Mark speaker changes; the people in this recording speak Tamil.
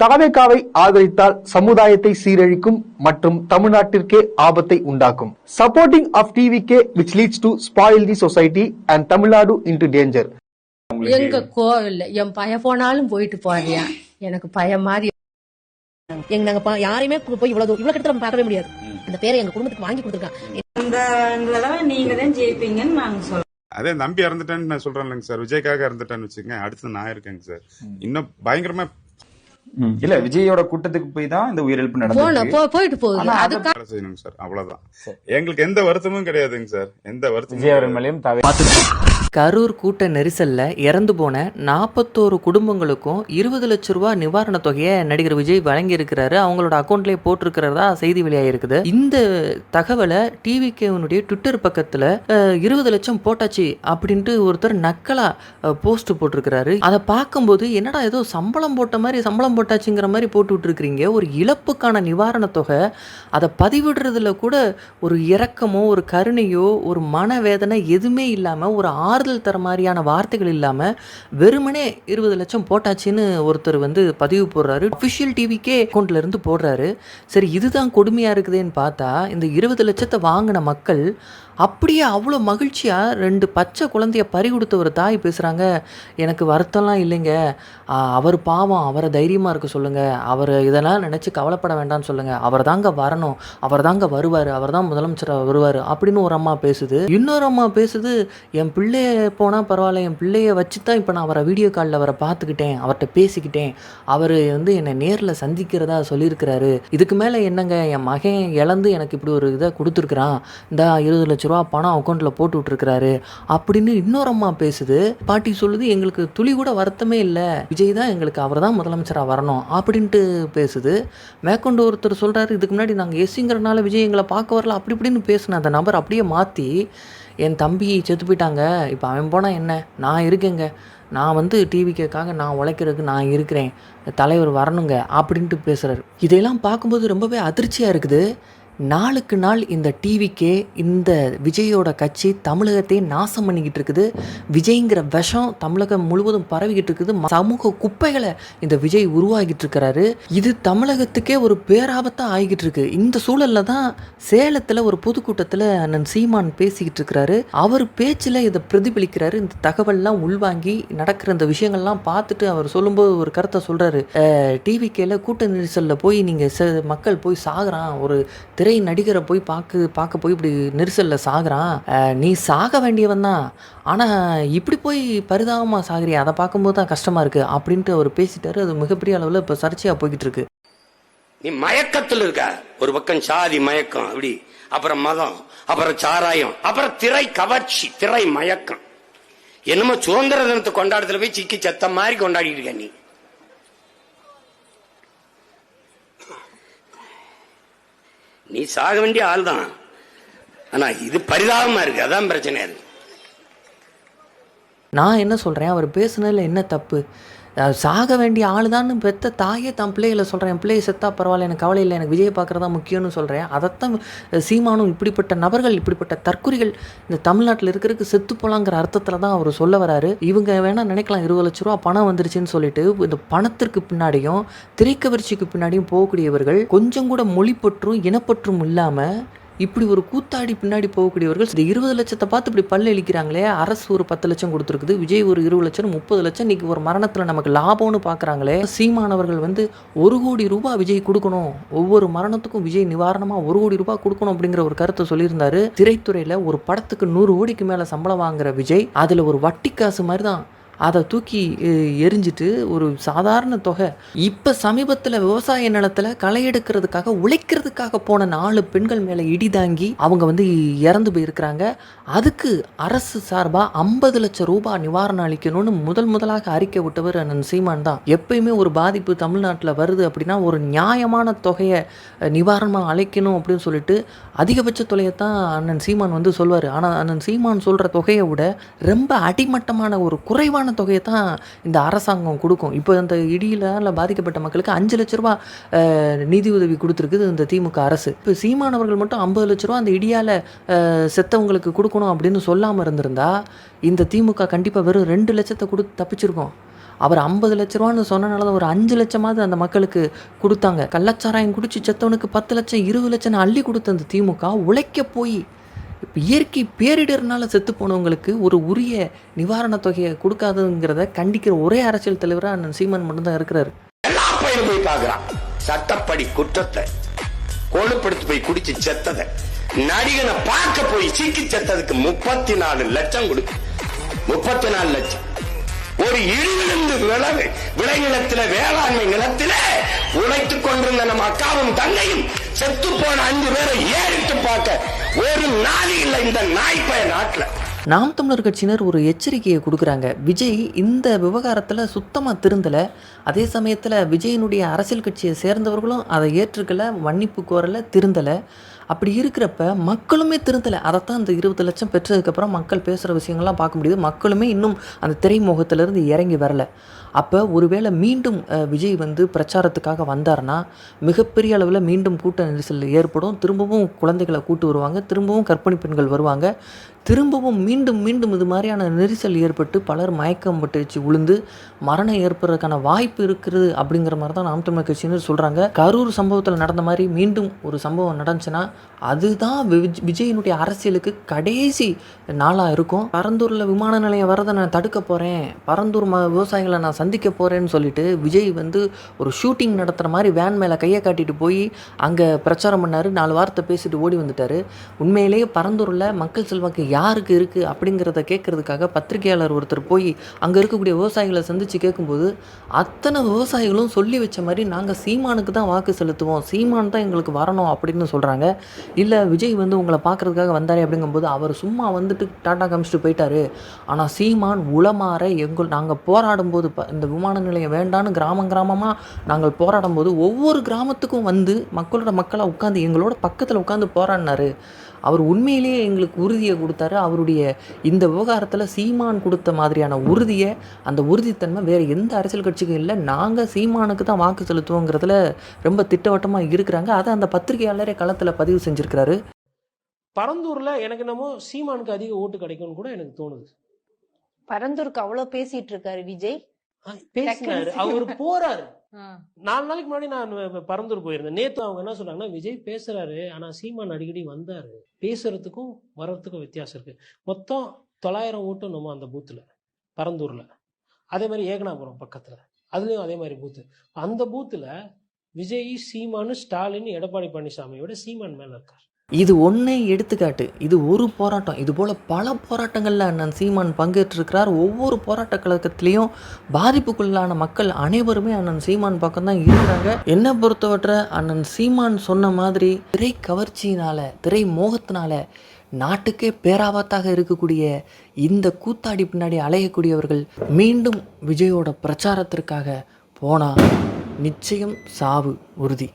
Speaker 1: தாவேகாவை ஆதரித்தால் சமுதாயத்தை சீரழிக்கும் மற்றும் தமிழ்நாட்டிற்கே ஆபத்தை உண்டாக்கும். Supporting of TV K which leads to spoil the society and Tamil Nadu into danger
Speaker 2: எங்க கோவில்ல என் பையன் போனாலும் போயிட்டு போறியா எனக்கு பயம் மாதிரி
Speaker 3: எங்க நாங்க பா- யாரையுமே போய் இவ்வளவு தூரம் இவ்வளவு கிட்ட நம்ம பார்க்கவே முடியாது. அந்த பேரை எங்க குடும்பத்துக்கு வாங்கி கொடுத்துருக்கான்
Speaker 4: நீங்க தான் ஜெயிப்பீங்கன்னு நாங்க சொல்றோம்.
Speaker 5: அதே நம்பி இறந்துட்டேன்னு நான் சொல்றேன் இல்லைங்க சார். விஜய்க்காக இறந்துட்டேன்னு வச்சுக்கோங்க. அடுத்து நான் இருக்கேங்க சார். இன்னும் பயங்கரமா.
Speaker 6: இல்ல விஜயோட கூட்டத்துக்கு போய் தான் இந்த உயிரிழப்பு நடந்தது
Speaker 2: போ- போயிட்டு போகுது.
Speaker 6: ஆனா அதை
Speaker 2: அதுக்கு
Speaker 5: வேலை செய்யணுங்க சார்? அவ்வளவுதான். எங்களுக்கு எந்த வருத்தமும் கிடையாதுங்க சார். எந்த வருத்தமும்
Speaker 6: விஜய் அவர்கள். மேலேயும்
Speaker 7: கரூர் கூட்ட நெரிசலில் இறந்து போன நாற்பத்தோரு குடும்பங்களுக்கும் இருபது லட்ச ரூபாய் நிவாரணத் தொகையை நடிகர் விஜய் வழங்கியிருக்கிறாரு. அவங்களோட அக்கௌண்ட்லேயே போட்டிருக்கிறதா செய்தி வெளியாகிருக்குது இந்த தகவலை டிவிகேவனுடைய ட்விட்டர் பக்கத்தில் இருபது லட்சம் போட்டாச்சு அப்படின்ட்டு ஒருத்தர் நக்கலாக போஸ்ட் போட்டிருக்கிறாரு. அதை பார்க்கும்போது என்னடா ஏதோ சம்பளம் போட்ட மாதிரி சம்பளம் போட்டாச்சுங்கிற மாதிரி போட்டு விட்டுருக்கிறீங்க. ஒரு இழப்புக்கான நிவாரணத் தொகை அதை பதிவிடுறதுல கூட ஒரு இரக்கமோ ஒரு கருணையோ ஒரு மனவேதனை எதுவுமே இல்லாமல் ஒரு ஆறுதல் தர மாதிரியான வார்த்தைகள் இல்லாமல் வெறுமனே இருபது லட்சம் போட்டாச்சுன்னு ஒருத்தர் வந்து பதிவு போடுறாரு. அஃபிஷியல் டிவிக்கே அக்கௌண்ட்ல இருந்து போடுறாரு. சரி இதுதான் கொடுமையாக இருக்குதுன்னு பார்த்தா இந்த இருபது லட்சத்தை வாங்கின மக்கள் அப்படியே அவ்வளோ மகிழ்ச்சியாக ரெண்டு பச்சை குழந்தைய பறி கொடுத்த ஒரு தாய் பேசுகிறாங்க எனக்கு வருத்தம்லாம் இல்லைங்க. அவர் பாவம் அவரை தைரியமாக இருக்க சொல்லுங்கள் அவர் இதெல்லாம் நினச்சி கவலைப்பட வேண்டாம்னு சொல்லுங்கள் அவர் தாங்க வரணும். அவர் தாங்க வருவார். அவர் தான் முதலமைச்சராக வருவார் அப்படின்னு ஒரு அம்மா பேசுது. இன்னொரு அம்மா பேசுது என் பிள்ளைய போனால் பரவாயில்ல என் பிள்ளைய வச்சு தான் இப்போ நான் அவரை வீடியோ காலில் அவரை பார்த்துக்கிட்டேன் அவர்கிட்ட பேசிக்கிட்டேன். அவர் வந்து என்னை நேரில் சந்திக்கிறதா சொல்லியிருக்கிறாரு. இதுக்கு மேலே என்னங்க என் மகன் இழந்து எனக்கு இப்படி ஒரு இதை கொடுத்துருக்குறான். இந்த இருபது லட்ச ரூபா பணம் அக்கௌண்ட்டில் போட்டு விட்ருக்கிறாரு அப்படின்னு இன்னொரு அம்மா பேசுது. பாட்டி சொல்லுது எங்களுக்கு துளி கூட வருத்தமே இல்லை. விஜய் தான் எங்களுக்கு அவர் தான் முதலமைச்சராக வரணும் அப்படின்ட்டு பேசுது. மேற்கொண்டு ஒருத்தர் சொல்கிறாரு இதுக்கு முன்னாடி நாங்கள் எஸ்சிங்கிறனால விஜய் எங்களை பார்க்க வரல அப்படி இப்படின்னு பேசின அந்த நபர் அப்படியே மாற்றி என் தம்பி செத்து போயிட்டாங்க. இப்போ அவன் போனால் என்ன? நான் இருக்கேங்க. நான் வந்து டிவிக்காக நான் உழைக்கிறதுக்கு நான் இருக்கிறேன். தலைவர் வரணுங்க அப்படின்ட்டு பேசுகிறாரு இதையெல்லாம் பார்க்கும்போது ரொம்பவே அதிர்ச்சியாக இருக்குது. நாளுக்கு நாள் இந்த டிவிக்கே இந்த விஜயோட கட்சி தமிழகத்தையே நாசம் பண்ணிக்கிட்டு இருக்குது. விஜய்ங்கிற விஷம் தமிழகம் முழுவதும் பரவிக்கிட்டு இருக்குது. சமூக குப்பைகளை இந்த விஜய் உருவாகிட்டு இருக்கிறாரு. இது தமிழகத்துக்கே ஒரு பேராபத்தாக ஆகிக்கிட்டு இருக்கு. இந்த சூழலில் தான் சேலத்தில் ஒரு பொதுக்கூட்டத்தில் அண்ணன் சீமான் பேசிக்கிட்டு இருக்கிறாரு. அவர் பேச்சில் இதை பிரதிபலிக்கிறாரு. இந்த தகவல்லாம் உள்வாங்கி நடக்கிற இந்த விஷயங்கள்லாம் பார்த்துட்டு அவர் சொல்லும்போது ஒரு கருத்தை சொல்கிறாரு டிவிக்கேல கூட்ட நெரிசலில் போய் நீங்கள் மக்கள் போய் சாகுறான். ஒரு திரை நடிகரை போய் பார்க்க பார்க்க போய் இப்படி நெரிசலில் சாகுறான். அஹ், நீ சாக வேண்டியவன் தான். ஆனால் இப்படி போய் பரிதாபமாக சாகுறியா? அதை பார்க்கும்போது தான் கஷ்டமாக இருக்குது அப்படின்ட்டு அவர் பேசிட்டாரு. அது மிகப்பெரிய அளவில் இப்போ சர்ச்சையாக போய்கிட்டு இருக்கு.
Speaker 8: நீ மயக்கத்தில் இருக்க. ஒரு பக்கம் சாதி மயக்கம் அப்படி. அப்புறம் மதம் அப்புறம் சாராயம் அப்புறம் திரை கவர்ச்சி திரை மயக்கம். என்னமோ சுதந்திர தினத்தை கொண்டாடத்துல போய் சிக்கி செத்த மாதிரி கொண்டாடிட்டு இருக்க நீ. நீ சாக வேண்டிய ஆள் தான். ஆனா இது பரிதாபமா இருக்கு. அதான் பிரச்சனை இருக்கு
Speaker 7: நான் என்ன சொல்கிறேன் அவர் பேசுனதில் என்ன தப்பு? சாக வேண்டிய ஆள் தான் பெத்த தாயே தான் பிள்ளைகளை சொல்கிறேன் என் பிள்ளையை செத்தா பரவாயில்ல எனக்கு கவலை இல்லை எனக்கு விஜய் பார்க்குறதா முக்கியம்னு சொல்கிறேன் அதைத்தான் சீமானும் இப்படிப்பட்ட நபர்கள் இப்படிப்பட்ட தற்குறிகள் இந்த தமிழ்நாட்டில் இருக்கிறதுக்கு செத்து போகலாங்கிற அர்த்தத்தில் தான் அவர் சொல்ல வராரு. இவங்க வேணால் நினைக்கலாம் இருபது லட்ச ரூபா பணம் வந்துருச்சுன்னு சொல்லிட்டு இந்த பணத்திற்கு பின்னாடியும் திரைக்கவர்ச்சிக்கு பின்னாடியும் போகக்கூடியவர்கள் கொஞ்சம் கூட மொழிப்பற்றும் இனப்பற்றும் இல்லாமல் இப்படி ஒரு கூத்தாடி பின்னாடி போகக்கூடியவர்கள் இந்த இருபது லட்சத்தை பார்த்து இப்படி பல்லு இழிக்கிறாங்களே அரசு ஒரு பத்து லட்சம் கொடுத்துருக்குது விஜய் ஒரு இருபது லட்சம் முப்பது லட்சம் இன்னைக்கு ஒரு மரணத்தில் நமக்கு லாபம்னு பார்க்குறாங்களே சீமானவர்கள் வந்து ஒரு கோடி ரூபாய் விஜய் கொடுக்கணும் ஒவ்வொரு மரணத்துக்கும் விஜய் நிவாரணமாக ஒரு கோடி ரூபாய் கொடுக்கணும் அப்படிங்கிற ஒரு கருத்தை சொல்லியிருந்தாரு. திரைத்துறையில் ஒரு படத்துக்கு நூறு கோடிக்கு மேலே சம்பளம் வாங்குற விஜய் அதில் ஒரு வட்டி காசு மாதிரி தான் அதை தூக்கி எரிஞ்சிட்டு ஒரு சாதாரண தொகை. இப்போ சமீபத்தில் விவசாய நிலத்தில் களை எடுக்கிறதுக்காக உழைக்கிறதுக்காக போன நாலு பெண்கள் மேலே இடி தாங்கி அவங்க வந்து இறந்து போயிருக்கிறாங்க. அதுக்கு அரசு சார்பாக ஐம்பது லட்சம் ரூபாய் நிவாரணம் அளிக்கணும்னு முதல் முதலாக அறிக்கை விட்டவர் அண்ணன் சீமான் தான். எப்பயுமே ஒரு பாதிப்பு தமிழ்நாட்டில் வருது அப்படின்னா ஒரு நியாயமான தொகையை நிவாரணமாக அழைக்கணும் அப்படின்னு சொல்லிட்டு அதிகபட்ச தொகையை தான் அண்ணன் சீமான் வந்து சொல்வார். ஆனால் அண்ணன் சீமான் சொல்கிற தொகையை விட ரொம்ப அடிமட்டமான ஒரு குறைவான தொகையை தான் இந்த அரசாங்கம் கொடுக்கும். இப்போ இந்த இடியிலால் பாதிக்கப்பட்ட மக்களுக்கு அஞ்சு லட்ச ரூபா நிதி உதவி கொடுத்துருக்குது இந்த திமுக அரசு. இப்போ சீமானவர்கள் மட்டும் ஐம்பது லட்ச ரூபா அந்த இடியால் செத்தவங்களுக்கு கொடுக்கணும் அப்படின்னு சொல்லாமல் இருந்திருந்தா இந்த திமுக கண்டிப்பாக வெறும் ரெண்டு லட்சத்தை கொடுத்து தப்பிச்சிருக்கோம். அவர் ஐம்பது லட்ச ரூபான்னு சொன்னனால தான் ஒரு அஞ்சு லட்சமாவது அந்த மக்களுக்கு கொடுத்தாங்க. கள்ளச்சாராயம் குடிச்சு செத்தவனுக்கு பத்து லட்சம் இருபது லட்சம் அள்ளி கொடுத்த அந்த திமுக உழைக்க போய் இப்போ இயற்கை பேரிடர்னால செத்து போனவங்களுக்கு ஒரு உரிய நிவாரணத் தொகையை கொடுக்காதுங்கிறத கண்டிக்கிற ஒரே அரசியல் தலைவராக அண்ணன் சீமான் மட்டும்தான் இருக்கிறாரு.
Speaker 8: எல்லா போய் பாக்குறான் சட்டப்படி குற்றத்தை கொழுப்படுத்தி போய் குடிச்சு செத்ததை. நடிகனை பார்க்க போய் சீக்கி செத்ததுக்கு முப்பத்தி நாலு லட்சம் கொடுக்கு முப்பத்தி நாலு லட்சம். ஒரு இருந்து விளவு விளைநிலத்தில வேளாண்மை நிலத்தில உழைத்துக் கொண்டிருந்த நம்ம அக்காவும் தங்கையும் செத்து போன அஞ்சு பேரை ஏறிட்டு பார்க்க? ஒரு நாளி இல்லை இந்த நாய்ப்பய நாட்டில்.
Speaker 7: நாம் தமிழர் கட்சியினர் ஒரு எச்சரிக்கையை கொடுக்குறாங்க. விஜய் இந்த விவகாரத்தில் சுத்தமாக திருந்தலை. அதே சமயத்தில் விஜயினுடைய அரசியல் கட்சியை சேர்ந்தவர்களும் அதை ஏற்றுக்கலை மன்னிப்பு கோரலை திருந்தலை. அப்படி இருக்கிறப்ப மக்களுமே திருந்தலை. அதைத்தான் அந்த இருபது லட்சம் பெற்றதுக்கப்புறம் மக்கள் பேசுகிற விஷயங்கள்லாம் பார்க்க முடியுது. மக்களுமே இன்னும் அந்த திரைமுகத்திலேருந்து இறங்கி வரல. அப்போ ஒருவேளை மீண்டும் விஜய் வந்து பிரச்சாரத்துக்காக வந்தார்னா மிகப்பெரிய அளவில் மீண்டும் கூட்ட நெரிசல் ஏற்படும். திரும்பவும் குழந்தைகளை கூட்டு வருவாங்க. திரும்பவும் கற்பிணி பெண்கள் வருவாங்க. திரும்பவும் மீண்டும் மீண்டும் இது மாதிரியான நெரிசல் ஏற்பட்டு பலர் மயக்கம் பட்டு வச்சு விழுந்து மரணம் ஏற்படுறதுக்கான வாய்ப்பு இருக்குது அப்படிங்கிற மாதிரி தான் நாம் தமிழ் கட்சியினர் சொல்கிறாங்க கரூர் சம்பவத்தில் நடந்த மாதிரி மீண்டும் ஒரு சம்பவம் நடந்துச்சுன்னா அதுதான் விஜ்- விஜயினுடைய அரசியலுக்கு கடைசி நாளாக இருக்கும். பரந்தூரில் விமான நிலையம் வரதை நான் தடுக்க போகிறேன் பரந்தூர் ம விவசாயிகளை நான் சந்திக்க போகிறேன்னு சொல்லிட்டு விஜய் வந்து ஒரு ஷூட்டிங் நடத்துகிற மாதிரி வேன் மேலே கையை காட்டிட்டு போய் அங்கே பிரச்சாரம் பண்ணார். நாலு வார்த்தை பேசிட்டு ஓடி வந்துட்டார். உண்மையிலேயே பரந்தூரில் மக்கள் செல்வாக்கு யாருக்கு இருக்குது அப்படிங்கிறத கேட்குறதுக்காக பத்திரிகையாளர் ஒருத்தர் போய் அங்கே இருக்கக்கூடிய விவசாயிகளை சந்தித்து கேட்கும்போது அத்தனை விவசாயிகளும் சொல்லி வச்ச மாதிரி நாங்கள் சீமானுக்கு தான் வாக்கு செலுத்துவோம். சீமான் தான் எங்களுக்கு வரணும் அப்படின்னு சொல்கிறாங்க இல்லை விஜய் வந்து உங்களை பார்க்குறதுக்காக வந்தாரே அப்படிங்கும்போது அவர் சும்மா வந்துட்டு டாட்டா காமிச்சிட்டு போயிட்டாரு. ஆனால் சீமான் உளமாற எங்கள் நாங்கள் போராடும்போது இந்த விமான நிலையம் வேண்டான்னு கிராமம் கிராமமாக நாங்கள் போராடும்போது ஒவ்வொரு கிராமத்துக்கும் வந்து மக்களோட மக்களாக உட்காந்து எங்களோட பக்கத்தில் உட்காந்து போராடினாரு. அவர் உண்மையிலேயே எங்களுக்கு உறுதியை கொடுத்தாரு. அவருடைய இந்த விவகாரத்தில் சீமான் கொடுத்த மாதிரியான உறுதியை அந்த உறுதித்தன்மை வேறு எந்த அரசியல் கட்சிக்கும் இல்லை. நாங்கள் சீமானுக்கு தான் வாக்கு செலுத்துவோங்கிறதுல ரொம்ப திட்டவட்டமாக இருக்கிறாங்க. அதை அந்த பத்திரிகையாளரே களத்தில் பதிவு செஞ்சுருக்கிறாரு.
Speaker 9: பரந்தூர்ல எனக்கு என்னமோ சீமானுக்கு அதிக ஓட்டு கிடைக்கும்னு கூட எனக்கு தோணுது.
Speaker 10: பரந்தூருக்கு அவ்வளவு பேசிட்டு இருக்காரு விஜய்.
Speaker 9: பேசினாரு. அவர் போறாரு. நாலு நாளைக்கு முன்னாடி நான் வ- பரந்தூர் போயிருந்தேன். நேத்து அவங்க என்ன சொன்னாங்கன்னா விஜய் பேசுறாரு ஆனா சீமான் அடிக்கடி வந்தாரு. பேசுறதுக்கும் வர்றதுக்கும் வித்தியாசம் இருக்கு. மொத்தம் தொள்ளாயிரம் ஓட்டு நம்ம அந்த பூத்துல பரந்தூர்ல. அதே மாதிரி ஏகனாபுரம் பக்கத்துல. அதுலயும் அதே மாதிரி பூத்து அந்த பூத்துல விஜய் சீமானு ஸ்டாலின் எடப்பாடி பழனிசாமியோட சீமான் மேல இருக்கார்.
Speaker 7: இது ஒன்றே எடுத்துக்காட்டு. இது ஒரு போராட்டம். இது போல் பல போராட்டங்களில் அண்ணன் சீமான் பங்கேற்றிருக்கிறார். ஒவ்வொரு போராட்ட கழகத்திலையும் பாதிப்புக்குள்ளான மக்கள் அனைவருமே அண்ணன் சீமான் பக்கம் தான் இருக்கிறாங்க. என்னை பொறுத்தவரை அண்ணன் சீமான் சொன்ன மாதிரி திரை கவர்ச்சியினால திரை மோகத்தினால நாட்டுக்கே பேராபத்தாக இருக்கக்கூடிய இந்த கூத்தாடி பின்னாடி அலையக்கூடியவர்கள் மீண்டும் விஜயோட பிரச்சாரத்திற்காக போனால் நிச்சயம் சாவு உறுதி.